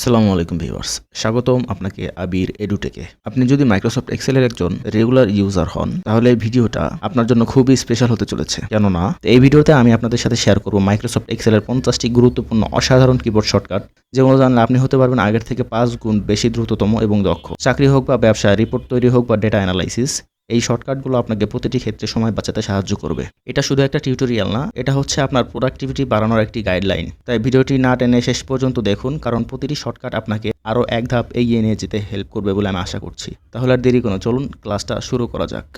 আসসালামু আলাইকুম ভিউয়ার্স, স্বাগতম আপনাকে আবির এডুটেকে। আপনি যদি মাইক্রোসফট এক্সেলের একজন রেগুলার ইউজার হন, তাহলে এই ভিডিওটা আপনার জন্য খুবই স্পেশাল হতে চলেছে। কেননা, এই ভিডিওতে আমি আপনাদের সাথে শেয়ার করব মাইক্রোসফট এক্সেলের পঞ্চাশটি গুরুত্বপূর্ণ অসাধারণ কিবোর্ড শর্টকাট যেগুলো জানলে আপনি হতে পারবেন আগের থেকে পাঁচ গুণ বেশি দ্রুততম এবং দক্ষ। চাকরি হোক বা ব্যবসা রিপোর্ট তৈরি হোক বা ডেটা অ্যানালাইসিস এই শর্টকাটগুলো আপনাকে প্রতিটি ক্ষেত্রে সময় বাঁচাতে সাহায্য করবে। এটা শুধু একটা টিউটোরিয়াল না, এটা হচ্ছে আপনার প্রোডাক্টিভিটি বাড়ানোর একটি গাইডলাইন তাই ভিডিওটি না টেনে শেষ পর্যন্ত দেখুন, কারণ প্রতিটি শর্টকাট আপনাকে আরও এক ধাপ এগিয়ে নিয়ে যেতে হেল্প করবে বলে আমি আশা করছি। তাহলে আর দেরি কোনো, চলুন ক্লাসটা শুরু করা যাক।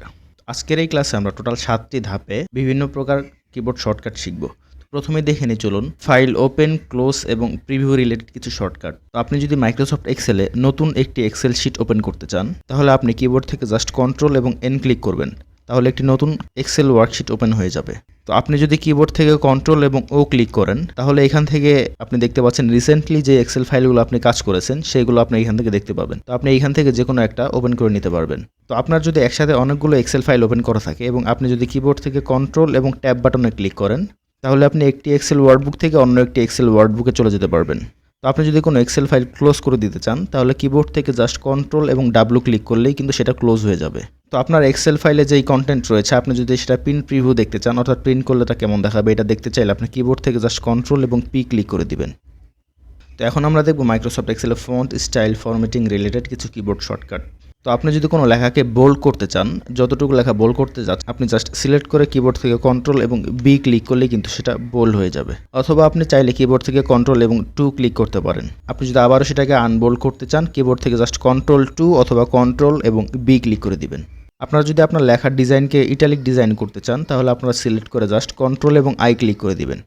আজকের এই ক্লাসে আমরা টোটাল সাতটি ধাপে বিভিন্ন প্রকার কিবোর্ড শর্টকাট শিখব। প্রথমে দেখে নিই, চলুন। ফাইল ওপেন, ক্লোজ এবং প্রিভিউ রিলেটেড কিছু শর্টকাট। তো আপনি যদি মাইক্রোসফট এক্সেলে নতুন একটি এক্সেল শিট ওপেন করতে চান, তাহলে আপনি কিবোর্ড থেকে জাস্ট কন্ট্রোল এবং এন ক্লিক করবেন। তাহলে একটি নতুন এক্সেল ওয়ার্কশিট ওপেন হয়ে যাবে। তো আপনি যদি কিবোর্ড থেকে কন্ট্রোল এবং ও ক্লিক করেন, তাহলে এখান থেকে আপনি দেখতে পাচ্ছেন রিসেন্টলি যে এক্সেল ফাইলগুলো আপনি কাজ করেছেন, সেগুলো আপনি এখান থেকে দেখতে পাবেন। তো আপনি এখান থেকে যে কোনো একটা ওপেন করে নিতে পারবেন। তো আপনার যদি একসাথে অনেকগুলো এক্সেল ফাইল ওপেন করা থাকে এবং আপনি যদি কিবোর্ড থেকে কন্ট্রোল এবং ট্যাব বাটনে ক্লিক করেন তাহলে আপনি একটি এক্সেল ওয়ার্ডবুক থেকে অন্য একটি এক্সেল ওয়ার্ডবুকে চলে যেতে পারবেন। তো আপনি যদি কোনো এক্সেল ফাইল ক্লোজ করে দিতে চান, তাহলে কিবোর্ড থেকে জাস্ট কন্ট্রোল এবং ডাব্লু ক্লিক করলেই কিন্তু সেটা ক্লোজ হয়ে যাবে। তো আপনার এক্সেল ফাইলে যেই কন্টেন্ট রয়েছে, আপনি যদি সেটা প্রিন্ট প্রিভিউ দেখতে চান, অর্থাৎ প্রিন্ট করলে তা কেমন দেখাবে এটা দেখতে চাইলে আপনি কিবোর্ড থেকে জাস্ট কন্ট্রোল এবং পি ক্লিক করে দিবেন। তো এখন আমরা দেখব মাইক্রোসফট এক্সেলের ফন্ট স্টাইল ফরম্যাটিং রিলেটেড কিছু কিবোর্ড শর্টকাট তো আপনি যদি কোনো লেখাকে বোল্ড করতে চান, যতটুকু লেখা বোল্ড করতে যাচ্ছেন, আপনি জাস্ট সিলেক্ট করে কিবোর্ড থেকে কন্ট্রোল এবং বি ক্লিক করলেই কিন্তু সেটা বোল্ড হয়ে যাবে। অথবা আপনি চাইলে কিবোর্ড থেকে কন্ট্রোল এবং টু ক্লিক করতে পারেন। আপনি যদি আবারও সেটাকে আনবোল্ড করতে চান কিবোর্ড থেকে জাস্ট কন্ট্রোল টু অথবা কন্ট্রোল এবং বি ক্লিক করে দিবেন। আপনারা যদি আপনার লেখার ডিজাইনকে ইটালিক ডিজাইন করতে চান, তাহলে আপনারা সিলেক্ট করে জাস্ট কন্ট্রোল এবং আই ক্লিক করে দিবেন।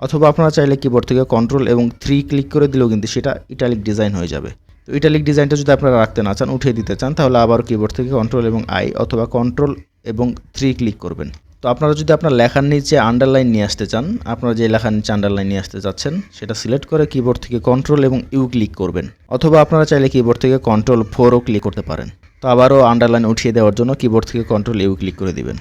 অথবা আপনারা চাইলে কিবোর্ড থেকে কন্ট্রোল এবং থ্রি ক্লিক করে দিলেও কিন্তু সেটা ইটালিক ডিজাইন হয়ে যাবে। তো ইটালিক ডিজাইনটা যদি আপনারা রাখতে না চান, উঠিয়ে দিতে চান, তাহলে আবার কিবোর্ড থেকে কন্ট্রোল এবং আই অথবা কন্ট্রোল এবং থ্রি ক্লিক করবেন। তো আপনারা যদি আপনার লেখার নিচে আন্ডারলাইন নিয়ে আসতে চান, আপনারা যে লেখার নিচে আন্ডারলাইন নিয়ে আসতে চাচ্ছেন সেটা সিলেক্ট করে কিবোর্ড থেকে কন্ট্রোল এবং ইউ ক্লিক করবেন। অথবা আপনারা চাইলে কিবোর্ড থেকে কন্ট্রোল ফোরও ক্লিক করতে পারেন। তো আবারও আন্ডারলাইন উঠিয়ে দেওয়ার জন্য কিবোর্ড থেকে কন্ট্রোল ইউ ক্লিক করে দিবেন।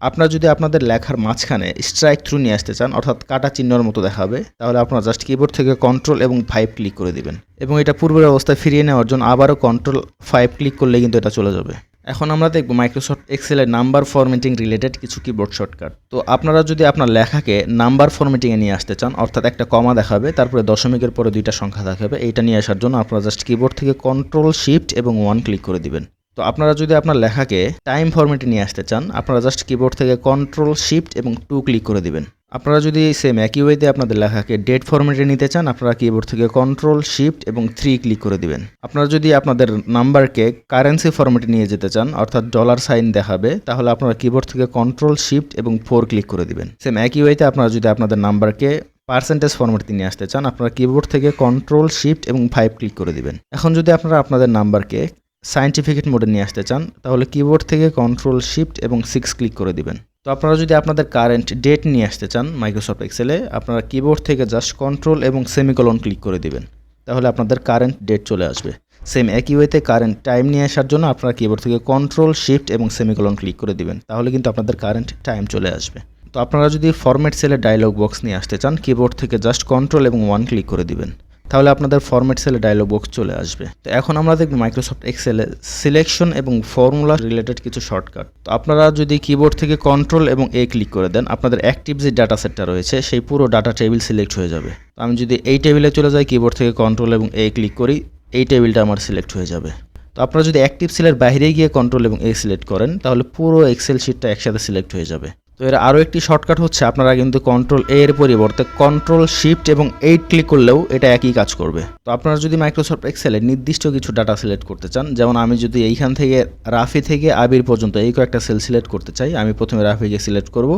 আপনারা যদি আপনাদের লেখার মাঝখানে স্ট্রাইক থ্রু নিয়ে আসতে চান, অর্থাৎ কাটা চিহ্নর মতো দেখাবে, তাহলে আপনারা জাস্ট কিবোর্ড থেকে কন্ট্রোল এবং ফাইভ ক্লিক করে দিবেন। এবং এটা পূর্বের অবস্থায় ফিরিয়ে নেওয়ার জন্য আবারও কন্ট্রোল ফাইভ ক্লিক করলে কিন্তু এটা চলে যাবে। এখন আমরা দেখব মাইক্রোসফট এক্সেলের নাম্বার ফরম্যাটিং রিলেটেড কিছু কিবোর্ড শর্টকাট তো আপনারা যদি আপনার লেখাকে নাম্বার ফরম্যাটিংয়ে নিয়ে আসতে চান, অর্থাৎ একটা কমা দেখাবে, তারপরে দশমিকের পরে দুইটা সংখ্যা দেখাবে, এইটা নিয়ে আসার জন্য আপনারা জাস্ট কিবোর্ড থেকে কন্ট্রোল শিফট এবং ওয়ান ক্লিক করে দিবেন। তো আপনারা যদি আপনার লেখাকে টাইম ফরম্যাটে নিয়ে আসতে চান, আপনারা জাস্ট কিবোর্ড থেকে কন্ট্রোল শিফট এবং টু ক্লিক করে দিবেন। আপনারা যদি সেম একই ওয়েতে আপনাদের লেখাকে ডেট ফরম্যাটে নিতে চান, আপনারা কিবোর্ড থেকে কন্ট্রোল শিফট এবং থ্রি ক্লিক করে দিবেন। আপনারা যদি আপনাদের নাম্বারকে কারেন্সি ফরম্যাটে নিয়ে যেতে চান, অর্থাৎ ডলার সাইন দেখাবে, তাহলে আপনারা কিবোর্ড থেকে কন্ট্রোল শিফট এবং ফোর ক্লিক করে দিবেন। সেম একই ওয়েতে আপনারা যদি আপনাদের নাম্বারকে পার্সেন্টেজ ফরম্যাটে নিয়ে আসতে চান, আপনারা কিবোর্ড থেকে কন্ট্রোল শিফট এবং ফাইভ ক্লিক করে দিবেন। এখন যদি আপনারা আপনাদের নাম্বারকে সাইন্টিফিকেট মোডে নিয়ে আসতে চান, তাহলে কিবোর্ড থেকে কন্ট্রোল শিফট এবং সিক্স ক্লিক করে দিবেন। তো আপনারা যদি আপনাদের কারেন্ট ডেট নিয়ে আসতে চান মাইক্রোসফট এক্সেলে আপনারা কিবোর্ড থেকে জাস্ট কন্ট্রোল এবং সেমিকলন ক্লিক করে দিবেন। তাহলে আপনাদের কারেন্ট ডেট চলে আসবে। সেম একই ওয়েতে কারেন্ট টাইম নিয়ে আসার জন্য আপনারা কিবোর্ড থেকে কন্ট্রোল শিফট এবং সেমিকলন ক্লিক করে দিবেন। তাহলে কিন্তু আপনাদের কারেন্ট টাইম চলে আসবে। তো আপনারা যদি ফরম্যাট সেলে ডায়লগ বক্স নিয়ে আসতে চান কিবোর্ড থেকে জাস্ট কন্ট্রোল এবং ওয়ান ক্লিক করে দিবেন। তাহলে আপনাদের ফরম্যাট সেলে ডায়লগ বক্স চলে আসবে। তো এখন আমরা দেখব মাইক্রোসফট এক্সেলে সিলেকশন এবং ফর্মুলা রিলেটেড কিছু শর্টকাট তো আপনারা যদি কিবোর্ড থেকে কন্ট্রোল এবং এ ক্লিক করে দেন, আপনাদের অ্যাক্টিভ যে ডাটা সেটটা রয়েছে, সেই পুরো ডাটা টেবিল সিলেক্ট হয়ে যাবে। তো আমি যদি এই টেবিলে চলে যাই কিবোর্ড থেকে কন্ট্রোল এবং এ ক্লিক করি, এই টেবিলটা আমার সিলেক্ট হয়ে যাবে। তো আপনারা যদি অ্যাক্টিভ সেলের বাইরে গিয়ে কন্ট্রোল এবং এ সিলেক্ট করেন, তাহলে পুরো এক্সেল শিটটা একসাথে সিলেক্ট হয়ে যাবে। তো এর আরও একটি শর্টকাট হচ্ছে, আপনারা কিন্তু কন্ট্রোল এ এর পরিবর্তে কন্ট্রোল শিফট এবং এইট ক্লিক করলেও এটা একই কাজ করবে। তো আপনারা যদি মাইক্রোসফট এক্সেলে নির্দিষ্ট কিছু ডাটা সিলেক্ট করতে চান, যেমন আমি যদি এইখান থেকে রাফি থেকে আবির পর্যন্ত এই কয়েকটা সেল সিলেক্ট করতে চাই, আমি প্রথমে রাফিকে সিলেক্ট করব,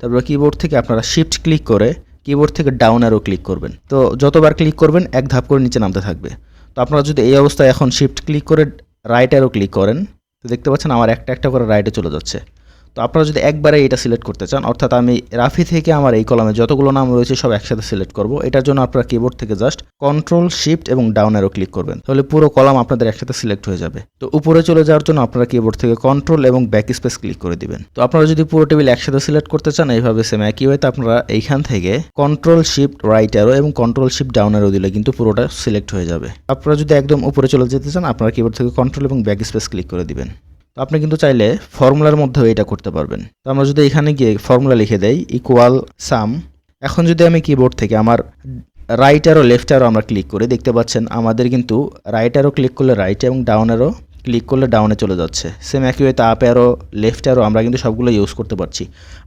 তারপরে কিবোর্ড থেকে আপনারা শিফট ক্লিক করে কিবোর্ড থেকে ডাউন আরও ক্লিক করবেন। তো যতবার ক্লিক করবেন, এক ধাপ করে নিচে নামতে থাকবে। তো আপনারা যদি এই অবস্থায় এখন শিফট ক্লিক করে রাইট আরও ক্লিক করেন, তো দেখতে পাচ্ছেন আমার একটা একটা করে রাইটে চলে যাচ্ছে। তো আপনারা যদি একবারে এটা সিলেক্ট করতে চান, অর্থাৎ আমি রাফি থেকে আমার এই কলামে যতগুলো নাম রয়েছে সব একসাথে সিলেক্ট করব, এটার জন্য আপনারা কিবোর্ড থেকে জাস্ট কন্ট্রোল শিফট এবং ডাউন অ্যারো ক্লিক করবেন। তাহলে পুরো কলাম আপনাদের একসাথে সিলেক্ট হয়ে যাবে। তো উপরে চলে যাওয়ার জন্য আপনারা কিবোর্ড থেকে কন্ট্রোল এবং ব্যাক স্পেস ক্লিক করে দিবেন। তো আপনারা যদি পুরো টেবিল একসাথে সিলেক্ট করতে চান, এইভাবে সেম একই হয়তো আপনারা এইখান থেকে কন্ট্রোল শিফট রাইট এবং কন্ট্রোল শিফট ডাউন অ্যারো দিলে কিন্তু পুরোটা সিলেক্ট হয়ে যাবে। আপনারা যদি একদম উপরে চলে যেতে চান, আপনারা কিবোর্ড থেকে কন্ট্রোল এবং ব্যাক স্পেস ক্লিক করে দিবেন। আপনি কিন্তু চাইলে ফর্মুলার মধ্যেও এটা করতে পারবেন। তো আমরা যদি এখানে গিয়ে ফর্মুলা লিখে দেই ইকুয়াল সাম এখন যদি আমি কিবোর্ড থেকে আমার রাইট আরও লেফট আরও আমরা ক্লিক করি, দেখতে পাচ্ছেন আমাদের কিন্তু রাইট আরও ক্লিক করলে রাইট এবং ডাউন আরও ক্লিক করলে ডাউনে চলে যাচ্ছে। সেম একই ওয়েতে আপ অ্যারো লেফট অ্যারো আমরা কিন্তু সবগুলো ইউজ করতে পারছি।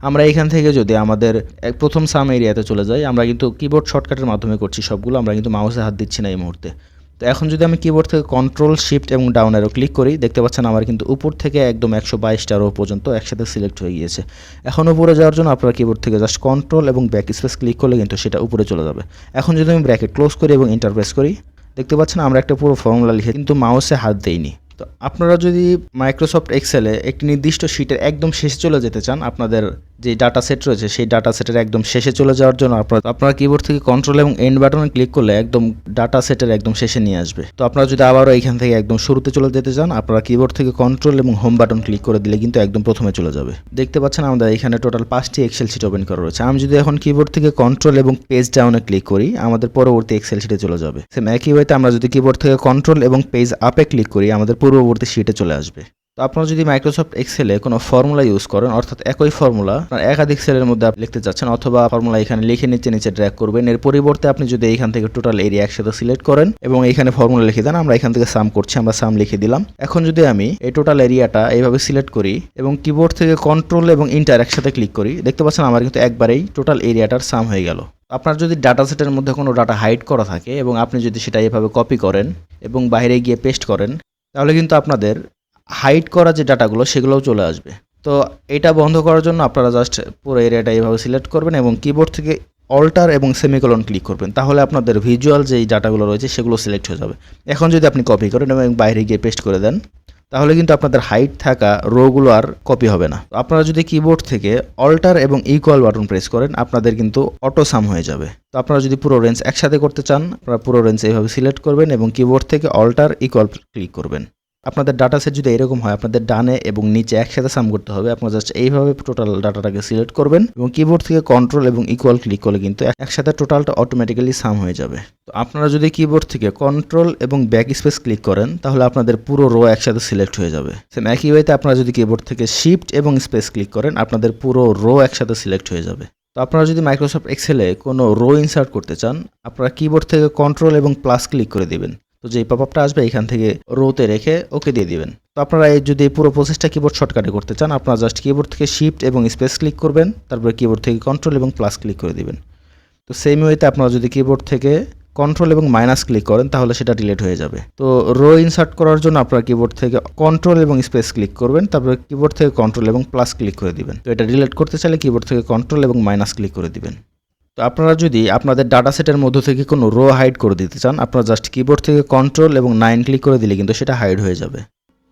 আমরা এখান থেকে যদি আমাদের এক প্রথম সাম এরিয়াতে চলে যাই, আমরা কিন্তু কিবোর্ড শর্টকাটের মাধ্যমে করছি, সবগুলো আমরা কিন্তু মাউসে হাত দিচ্ছি না এই মুহূর্তে। তো এখন যদি আমি কিবোর্ড থেকে কন্ট্রোল শিফট এবং ডাউন অ্যারো ক্লিক করি, দেখতে পাচ্ছেন আমার কিন্তু উপর থেকে একদম একশো বাইশটা রো পর্যন্ত একসাথে সিলেক্ট হয়ে গিয়েছে। এখন উপরে যাওয়ার জন্য আপনারা কিবোর্ড থেকে জাস্ট কন্ট্রোল এবং ব্যাক স্পেস ক্লিক করলে কিন্তু সেটা উপরে চলে যাবে। এখন যদি আমি ব্র্যাকেট ক্লোজ করি এবং ইন্টারপ্রেস করি, দেখতে পাচ্ছেন আমরা একটা পুরো ফর্মুলা লিখে কিন্তু মাউসে হাত দেইনি। তো আপনারা যদি মাইক্রোসফট এক্সেলে একটি নির্দিষ্ট শিটের একদম শেষে চলে যেতে চান, আপনাদের যে ডাটা সেট রয়েছে, সেই ডাটা সেটের একদম শেষে চলে যাওয়ার জন্য আপনারা আপনারা কিবোর্ড থেকে কন্ট্রোল এবং এন্ড বাটনে ক্লিক করলে একদম ডাটা সেটের একদম শেষে নিয়ে আসবে। তো আপনারা যদি আবারও এখান থেকে একদম শুরুতে চলে যেতে চান, আপনারা কিবোর্ড থেকে কন্ট্রোল এবং হোম বাটন ক্লিক করে দিলে কিন্তু একদম প্রথমে চলে যাবে। দেখতে পাচ্ছেন আমাদের এখানে টোটাল পাঁচটি এক্সেল শিট ওপেন করা রয়েছে। আমি যদি এখন কিবোর্ড থেকে কন্ট্রোল এবং পেজ ডাউনে ক্লিক করি, আমাদের পরবর্তী এক্সেল শিটে চলে যাবে। সেম একই ওয়েতে আমরা যদি কিবোর্ড থেকে কন্ট্রোল এবং পেজ আপে ক্লিক করি, আমাদের পূর্ববর্তী শিটে চলে আসবে। তো আপনারা যদি মাইক্রোসফট এক্সেলে কোনো ফর্মুলা ইউজ করেন, অর্থাৎ একই ফর্মুলা আপনার একাধিক সেলের মধ্যে আপনি লিখতে চাচ্ছেন অথবা ফর্মুলা এখানে লিখে নিচে নিচে ড্র্যাগ করবেন। এর পরিবর্তে আপনি যদি এখান থেকে টোটাল এরিয়া একসাথে সিলেক্ট করেন এবং এখানে ফর্মুলা লিখে দেন, আমরা এখান থেকে সাম করছি, আমরা সাম লিখে দিলাম। এখন যদি আমি এই টোটাল এরিয়াটা এইভাবে সিলেক্ট করি এবং কিবোর্ড থেকে কন্ট্রোল এবং ইন্টার একসাথে ক্লিক করি, দেখতে পাচ্ছেন আমার কিন্তু একবারেই টোটাল এরিয়াটার সাম হয়ে গেল। আপনার যদি ডাটা সেটের মধ্যে কোনো ডাটা হাইড করা থাকে এবং আপনি যদি সেটা এভাবে কপি করেন এবং বাইরে গিয়ে পেস্ট করেন, তাহলে কিন্তু আপনাদের হাইড করা যে ডাটাগুলো সেগুলোও চলে আসবে। তো এটা বন্ধ করার জন্য আপনারা জাস্ট পুরো এরিয়াটা এইভাবে সিলেক্ট করবেন এবং কিবোর্ড থেকে অল্টার এবং সেমিকলন ক্লিক করবেন। তাহলে আপনাদের ভিজুয়াল যেই ডাটাগুলো রয়েছে সেগুলো সিলেক্ট হয়ে যাবে। এখন যদি আপনি কপি করেন এবং বাইরে গিয়ে পেস্ট করে দেন, তাহলে কিন্তু আপনাদের হাইট থাকা রোগুলো আর কপি হবে না। আপনারা যদি কিবোর্ড থেকে অল্টার এবং ইকুয়াল বাটন প্রেস করেন, আপনাদের কিন্তু অটো সাম হয়ে যাবে। তো আপনারা যদি পুরো রেঞ্জ একসাথে করতে চান, আপনারা পুরো রেঞ্জ এইভাবে সিলেক্ট করবেন এবং কিবোর্ড থেকে অল্টার ইকুয়াল ক্লিক করবেন। আপনাদের ডাটা সেট যদি এরকম হয়, আপনাদের ডানে এবং নিচে একসাথে সাম করতে হবে, আপনারা জাস্ট এইভাবে টোটাল ডাটাটাকে সিলেক্ট করবেন এবং কিবোর্ড থেকে কন্ট্রোল এবং ইকুয়াল ক্লিক করলে কিন্তু একসাথে টোটালটা অটোমেটিক্যালি সাম হয়ে যাবে। তো আপনারা যদি কিবোর্ড থেকে কন্ট্রোল এবং ব্যাক স্পেস ক্লিক করেন, তাহলে আপনাদের পুরো রো একসাথে সিলেক্ট হয়ে যাবে। সেম একই ওয়েতে আপনারা যদি কিবোর্ড থেকে শিফট এবং স্পেস ক্লিক করেন, আপনাদের পুরো রো একসাথে সিলেক্ট হয়ে যাবে। তো আপনারা যদি মাইক্রোসফট এক্সেলে কোনো রো ইনসার্ট করতে চান, আপনারা কিবোর্ড থেকে কন্ট্রোল এবং প্লাস ক্লিক করে দিবেন। তো যেই পপ আপটা আসবে এখান থেকে রোতে রেখে ওকে দিয়ে দিবেন। তো আপনারা এই যদি পুরো প্রসেসটা কিবোর্ড শর্টকাটে করতে চান, আপনারা জাস্ট কিবোর্ড থেকে শিফট এবং স্পেস ক্লিক করবেন, তারপরে কিবোর্ড থেকে কন্ট্রোল এবং প্লাস ক্লিক করে দিবেন। তো সেম ওয়েতে আপনারা যদি কিবোর্ড থেকে কন্ট্রোল এবং মাইনাস ক্লিক করেন, তাহলে সেটা ডিলেট হয়ে যাবে। তো রো ইনসার্ট করার জন্য আপনারা কিবোর্ড থেকে কন্ট্রোল এবং স্পেস ক্লিক করবেন, তারপরে কিবোর্ড থেকে কন্ট্রোল এবং প্লাস ক্লিক করে দিবেন। তো এটা ডিলেট করতে চাইলে কিবোর্ড থেকে কন্ট্রোল এবং মাইনাস ক্লিক করে দিবেন। তো আপনারা যদি আপনাদের ডাটা সেটের মধ্য থেকে কোনো রো হাইড করে দিতে চান, আপনারা জাস্ট কিবোর্ড থেকে কন্ট্রোল এবং নাইন ক্লিক করে দিলে কিন্তু সেটা হাইড হয়ে যাবে।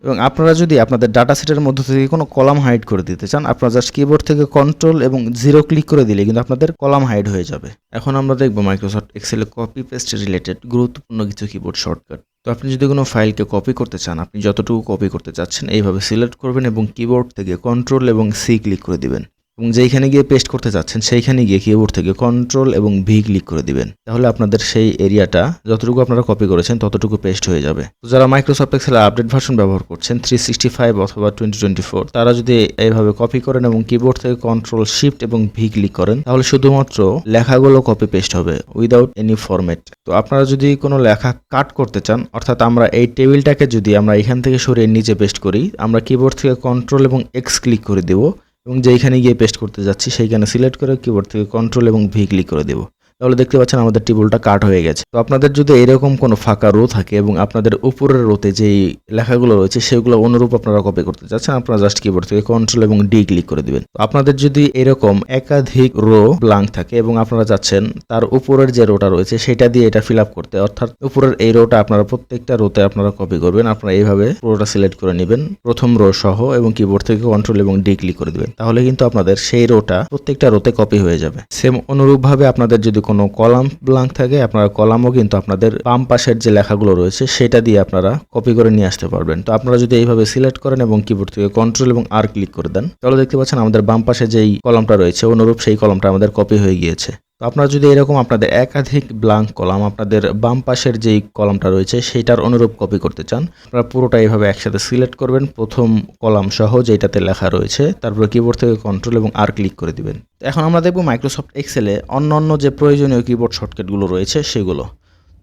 এবং আপনারা যদি আপনাদের ডাটা সেটের মধ্য থেকে কোনো কলাম হাইড করে দিতে চান, আপনারা জাস্ট কিবোর্ড থেকে কন্ট্রোল এবং জিরো ক্লিক করে দিলে কিন্তু আপনাদের কলাম হাইড হয়ে যাবে। এখন আমরা দেখব মাইক্রোসফট এক্সেলে কপি পেস্ট রিলেটেড গুরুত্বপূর্ণ কিছু কিবোর্ড শর্টকাট তো আপনি যদি কোনো ফাইলকে কপি করতে চান, আপনি যতটুকু কপি করতে চাচ্ছেন, এইভাবে সিলেক্ট করবেন এবং কিবোর্ড থেকে কন্ট্রোল এবং সি ক্লিক করে দিবেন। এবং যেইখানে গিয়ে পেস্ট করতে যাচ্ছেন সেইখানে গিয়ে কিবোর্ড থেকে কন্ট্রোল এবং ভি ক্লিক করে দিবেন। তাহলে আপনাদের সেই এরিয়াটা যতটুকু আপনারা কপি করেছেন, ততটুকু পেস্ট হয়ে যাবে। তো যারা মাইক্রোসফট এক্সেল আপডেট ভার্সন ব্যবহার করছেন থ্রি সিক্সটি ফাইভ অথবা টোয়েন্টি টোয়েন্টি ফোর তারা যদি এইভাবে কপি করেন এবং কিবোর্ড থেকে কন্ট্রোল শিফট এবং ভি ক্লিক করেন, তাহলে শুধুমাত্র লেখাগুলো কপি পেস্ট হবে উইদাউট এনি ফরম্যাট তো আপনারা যদি কোনো লেখা কাট করতে চান, অর্থাৎ আমরা এই টেবিলটাকে যদি আমরা এখান থেকে সরিয়ে নিচে পেস্ট করি, আমরা কিবোর্ড থেকে কন্ট্রোল এবং এক্স ক্লিক করে দেবো। এবং যেইখানে গিয়ে পেস্ট করতে যাচ্ছি, সেইখানে সিলেক্ট করে কিবোর্ড থেকে কন্ট্রোল এবং ভি ক্লিক করে দেবো। তাহলে দেখতে পাচ্ছেন আমাদের টিবলটা কাট হয়ে গেছে। তো আপনাদের যদি এরকম কোনো ফাঁকা রো থাকে এবং আপনাদের উপরের রোতে যেই লেখাগুলো রয়েছে সেগুলো অনুরূপ আপনারা কপি করতে চাচ্ছেন, আপনারা জাস্ট কিবোর্ড থেকে কন্ট্রোল এবং ডি ক্লিক করে দিবেন। তো আপনাদের যদি এরকম একাধিক রো ব্লাঙ্ক থাকে এবং আপনারা চাচ্ছেন তার উপরের যে রোটা রয়েছে সেটা দিয়ে এটা ফিল আপ করতে, অর্থাৎ উপরের এই রোটা আপনারা প্রত্যেকটা রোতে আপনারা কপি করবেন, আপনারা এইভাবে পুরোটা সিলেক্ট করে নেবেন, প্রথম রো সহ এবং কিবোর্ড থেকে কন্ট্রোল এবং ডি ক্লিক করে দিবেন। তাহলে কিন্তু আপনাদের সেই রোটা প্রত্যেকটা রোতে কপি হয়ে যাবে। সেম অনুরূপভাবে আপনাদের যদি কোনো কলাম ব্লাঙ্ক থাকে, আপনারা কলামও কিন্তু আপনাদের বাম পাশের যে লেখাগুলো রয়েছে, সেটা দিয়ে আপনারা কপি করে নিয়ে আসতে পারবেন। তো আপনারা যদি এইভাবে সিলেক্ট করেন এবং কিবোর্ড থেকে কন্ট্রোল এবং আর ক্লিক করে দেন, তাহলে দেখতে পাচ্ছেন আমাদের বাম পাশে যেই কলমটা রয়েছে, অনুরূপ সেই কলমটা আমাদের কপি হয়ে গিয়েছে। তো আপনারা যদি এরকম আপনাদের একাধিক ব্লাঙ্ক কলাম আপনাদের বাম পাশের যেই কলামটা রয়েছে সেইটার অনুরূপ কপি করতে চান, আপনারা পুরোটা এইভাবে একসাথে সিলেক্ট করবেন। প্রথম কলাম সহ যেটাতে লেখা রয়েছে, তারপরে কিবোর্ড থেকে কন্ট্রোল এবং আর ক্লিক করে দিবেন। এখন আমরা দেখব মাইক্রোসফট এক্সেলে অন্য অন্য যে প্রয়োজনীয় কিবোর্ড শর্টকাটগুলো রয়েছে সেগুলো।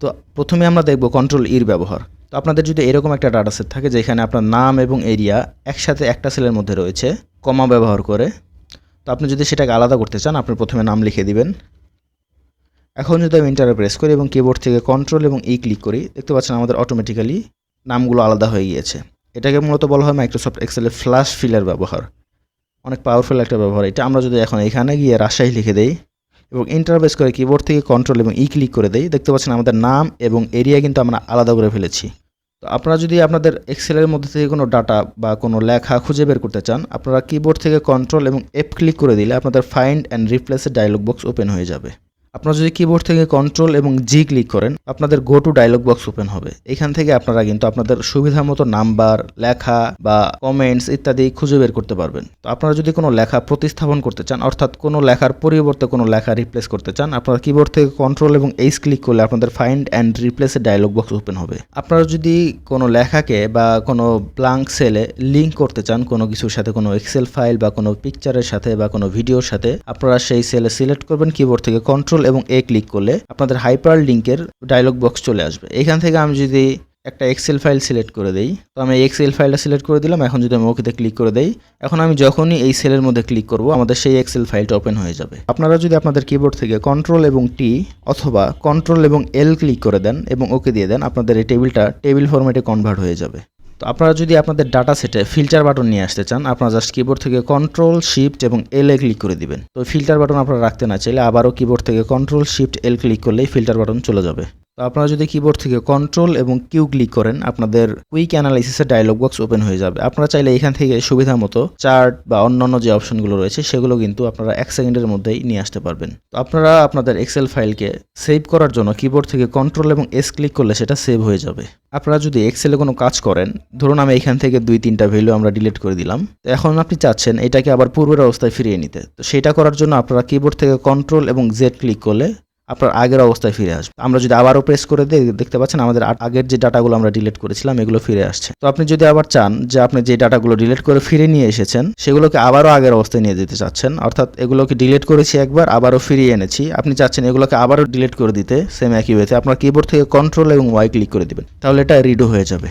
তো প্রথমে আমরা দেখব কন্ট্রোল ইর ব্যবহার। তো আপনাদের যদি এরকম একটা ডাটা সেট থাকে যেখানে আপনার নাম এবং এরিয়া একসাথে একটা সেলের মধ্যে রয়েছে কমা ব্যবহার করে, তো আপনি যদি সেটাকে আলাদা করতে চান, আপনি প্রথমে নাম লিখে দিবেন। এখন যদি আমি ইন্টারে প্রেস করি এবং কিবোর্ড থেকে কন্ট্রোল এবং ই ক্লিক করি, দেখতে পাচ্ছেন আমাদের অটোমেটিক্যালি নামগুলো আলাদা হয়ে গিয়েছে। এটাকে মূলত বলা হয় মাইক্রোসফট এক্সেলের ফ্ল্যাশ ফিলের ব্যবহার। অনেক পাওয়ারফুল একটা ব্যবহার। এটা আমরা যদি এখন এখানে গিয়ে রাজশাহী লিখে দেই এবং ইন্টারপ্রেস করে কিবোর্ড থেকে কন্ট্রোল এবং ই ক্লিক করে দেই, দেখতে পাচ্ছেন আমাদের নাম এবং এরিয়া কিন্তু আমরা আলাদা করে ফেলেছি। তো আপনারা যদি আপনাদের এক্সেলের মধ্যে থেকে কোনো ডাটা বা কোনো লেখা খুঁজে বের করতে চান, আপনারা কিবোর্ড থেকে কন্ট্রোল এবং এফ ক্লিক করে দিলে আপনাদের ফাইন্ড অ্যান্ড রিপ্লেসের ডায়লগ বক্স ওপেন হয়ে যাবে। আপনারা যদি কিবোর্ড থেকে কন্ট্রোল এবং জি ক্লিক করেন, আপনাদের go to dialog box open হবে। এখান থেকে আপনারা কিন্তু আপনাদের সুবিধা মতো নাম্বার লেখা বা কমেন্টস ইত্যাদি খুঁজে বের করতে পারবেন। তো আপনারা যদি কোনো লেখা প্রতিস্থাপন করতে চান, অর্থাৎ কোনো লেখার পরিবর্তে কোনো লেখা রিপ্লেস করতে চান, আপনারা কিবোর্ড থেকে কন্ট্রোল এবং এইচ ক্লিক করলে আপনাদের ফাইন্ড অ্যান্ড রিপ্লেসের ডায়লগ বক্স ওপেন হবে। আপনারা যদি কোনো লেখাকে বা কোনো ব্লাঙ্ক সেলে লিঙ্ক করতে চান, কোনো কিছুর সাথে, কোনো এক্সেল ফাইল বা কোনো পিকচারের সাথে বা কোনো ভিডিওর সাথে, আপনারা সেই সেলে সিলেক্ট করবেন কিবোর্ড থেকে কন্ট্রোল এবং এ ক্লিক করলে আপনাদের হাইপার লিঙ্কের ডায়লগ বক্স চলে আসবে। এখান থেকে আমি যদি একটা এক্সেল ফাইল সিলেক্ট করে দেই, তো আমি এক্সেল ফাইলটা সিলেক্ট করে দিলাম। এখন যদি আমি ওকেতে ক্লিক করে দেই, এখন আমি যখনই এই সেলের মধ্যে ক্লিক করব, আমাদের সেই এক্সেল ফাইলটা ওপেন হয়ে যাবে। আপনারা যদি আপনাদের কিবোর্ড থেকে কন্ট্রোল এবং টি অথবা কন্ট্রোল এবং এল ক্লিক করে দেন এবং ওকে দিয়ে দেন, আপনাদের এই টেবিলটা টেবিল ফরম্যাটে কনভার্ট হয়ে যাবে। তো আপনারা যদি আপনাদের ডাটা সেটে ফিল্টার বাটন নিয়ে আসতে চান, আপনারা জাস্ট কিবোর্ড থেকে কন্ট্রোল শিফট এবং এল এ ক্লিক করে দিবেন। তো ফিল্টার বাটন আপনারা রাখতে না চাইলে আবারও কিবোর্ড থেকে কন্ট্রোল শিফট এল ক্লিক করলেই ফিল্টার বাটন চলে যাবে। তো আপনারা যদি কিবোর্ড থেকে কন্ট্রোল এবং কিউ ক্লিক করেন, আপনাদের কুইক অ্যানালাইসিসের ডায়লগ বক্স ওপেন হয়ে যাবে। আপনারা চাইলে এখান থেকে সুবিধা মতো চার্ট বা অন্যান্য যে অপশনগুলো রয়েছে, সেগুলো কিন্তু আপনারা এক সেকেন্ডের মধ্যেই নিয়ে আসতে পারবেন। তো আপনারা আপনাদের এক্সেল ফাইলকে সেভ করার জন্য কিবোর্ড থেকে কন্ট্রোল এবং এস ক্লিক করলে সেটা সেভ হয়ে যাবে। আপনারা যদি এক্সেলে কোনো কাজ করেন, ধরুন আমি এখান থেকে দুই তিনটা ভ্যালু আমরা ডিলিট করে দিলাম। তো এখন আপনি চাচ্ছেন এটাকে আবার পূর্বের অবস্থায় ফিরিয়ে নিতে। তো সেটা করার জন্য আপনারা কিবোর্ড থেকে কন্ট্রোল এবং জেড ক্লিক করলে আপনার আগের অবস্থায় ফিরে আসবে। আমরা যদি আবারও প্রেস করে দিই, দেখতে পাচ্ছেন আমাদের আগের যে ডাটাগুলো আমরা ডিলিট করেছিলাম, এগুলো ফিরে আসছে। তো আপনি যদি আবার চান যে আপনি যে ডাটাগুলো ডিলিট করে ফিরে নিয়ে এসেছেন, সেগুলোকে আবারও আগের অবস্থায় নিয়ে যেতে চাচ্ছেন, অর্থাৎ এগুলোকে ডিলিট করেছি একবার, আবারও ফিরিয়ে এনেছি, আপনি চাচ্ছেন এগুলোকে আবারও ডিলিট করে দিতে সেম একই ওয়েতে আপনার কিবোর্ড থেকে কন্ট্রোল এবং ওয়াই ক্লিক করে দিবেন, তাহলে এটা রিডো হয়ে যাবে।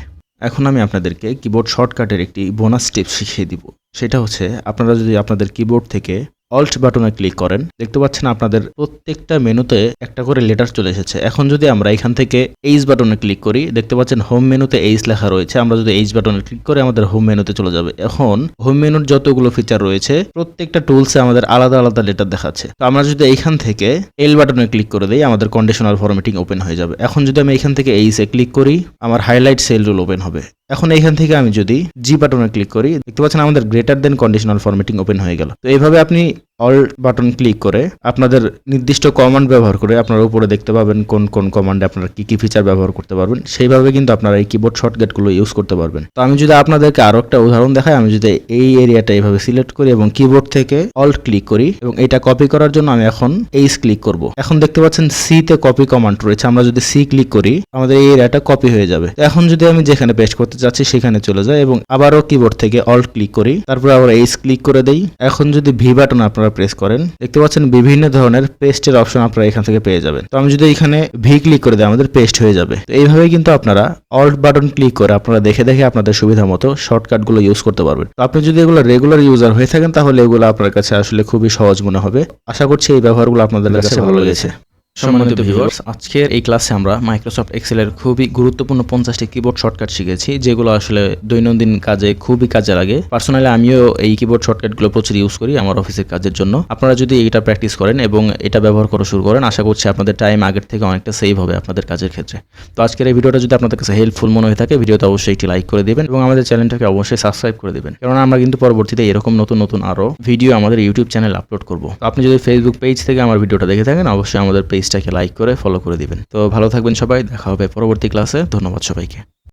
এখন আমি আপনাদেরকে কিবোর্ড শর্টকাটের একটি বোনাস টিপ শিখিয়ে দিব। সেটা হচ্ছে, আপনারা যদি আপনাদের কিবোর্ড থেকে অল্ট বাটনে ক্লিক করেন। দেখতে পাচ্ছেন আপনাদের প্রত্যেকটা মেনুতে একটা করে লেটার চলে এসেছে। এখন যদি আমরা এখান থেকে এইচ বাটনে ক্লিক করি, দেখতে পাচ্ছেন হোম মেনুতে এইচ লেখা রয়েছে। আমরা যদি এইচ বাটনে ক্লিক করে, আমাদের হোম মেনুতে চলে যাবে। এখন হোম মেনুর যতগুলো ফিচার রয়েছে, প্রত্যেকটা টুলসে আমাদের আলাদা আলাদা লেটার দেখাচ্ছে। তো আমরা যদি এইখান থেকে এল বাটনে ক্লিক করে দিই, আমাদের কন্ডিশনাল ফরম্যাটিং ওপেন হয়ে যাবে। এখন যদি আমি এখান থেকে এইচে ক্লিক করি, আমার হাইলাইট সেল রুল ওপেন হবে। এখন এইখান থেকে আমি যদি জি বাটনে ক্লিক করি, দেখতে পাচ্ছেন আমাদের greater than conditional formatting open হয়ে গেল। তো এইভাবে আপনি অল বাটন ক্লিক করে আপনাদের নির্দিষ্ট কমান্ড ব্যবহার করে আপনারা উপরে দেখতে পাবেন কোন কোন কমান্ডে আপনারা কি কি ফিচার ব্যবহার করতে পারবেন। সেইভাবে কিন্তু আপনারা এই কিবোর্ড শর্টকাটগুলো ইউজ করতে পারবেন। তো আমি যদি আপনাদেরকে আরও একটা উদাহরণ দেখাই, আমি যদি এই এরিয়াটা এইভাবে সিলেক্ট করি এবং কিবোর্ড থেকে অল্ট ক্লিক করি এবং এটা কপি করার জন্য আমি এখন এইচ ক্লিক করব। এখন দেখতে পাচ্ছেন সি তে কপি কমান্ড রয়েছে। আমরা যদি সি ক্লিক করি, আমাদের এই এরিয়াটা কপি হয়ে যাবে। এখন যদি আমি যেখানে পেস্ট করতে চাচ্ছি সেখানে চলে যায় এবং আবারও কিবোর্ড থেকে অল্ট ক্লিক করি, তারপর আবার এইচ ক্লিক করে দেই। এখন যদি ভি বাটন আপনারা প্রেস করেন। দেখতে পাচ্ছেন বিভিন্ন ধরনের পেস্টের অপশন আপনারা এখান থেকে পেয়ে যাবেন। তো আমি যদি এখানে ভি ক্লিক করে দিই আমাদের পেস্ট হয়ে যাবে। তো এইভাবে কিন্তু আপনারা অল্ট বাটন ক্লিক করে আপনারা দেখে দেখে আপনাদের সুবিধা মতো শর্টকাটগুলো ইউজ করতে পারবেন। তো আপনি যদি এগুলো রেগুলার ইউজার হয়ে থাকেন তাহলে এগুলো আপনার কাছে আসলে খুবই সহজ মনে হবে। আশা করছি এই ব্যবহারগুলো আপনাদের কাছে ভালো লেগেছে। সম্মানিত ভিউয়ার্স আজকের এই ক্লাসে আমরা মাইক্রোসফট এক্সেলের খুবই গুরুত্বপূর্ণ পঞ্চাশটি কিবোর্ড শর্টকাট শিখেছি যেগুলো আসলে দৈনন্দিন কাজে খুবই কাজে লাগে। পার্সোনালি আমিও এই কিবোর্ড শর্টকাটগুলো প্রচুর ইউজ করি আমার অফিসের কাজের জন্য। আপনারা যদি এটা প্র্যাকটিস করেন এবং এটা ব্যবহার করা শুরু করেন আশা করছি আপনাদের টাইম আগের থেকে অনেকটা সেভ হবে আপনাদের কাজের ক্ষেত্রে। তো আজকের এই ভিডিওটা যদি আপনাদের কাছে হেল্পফুল মনে হয়ে থাকে ভিডিওতে অবশ্যই একটি লাইক করে দিবেন এবং আমাদের চ্যানেলটাকে অবশ্যই সাবস্ক্রাইব করে দেবেন। কারণ আমরা কিন্তু পরবর্তীতে এরকম নতুন নতুন আরও ভিডিও আমাদের ইউটিউব চ্যানেল আপলোড করব। আপনি যদি ফেসবুক পেজ থেকে আমার ভিডিওটা দেখে থাকেন অবশ্যই আমাদের পেজটাকে লাইক করে ফলো করে দিবেন। তো ভালো থাকবেন সবাই, দেখা হবে পরবর্তী ক্লাসে ধন্যবাদ সবাইকে।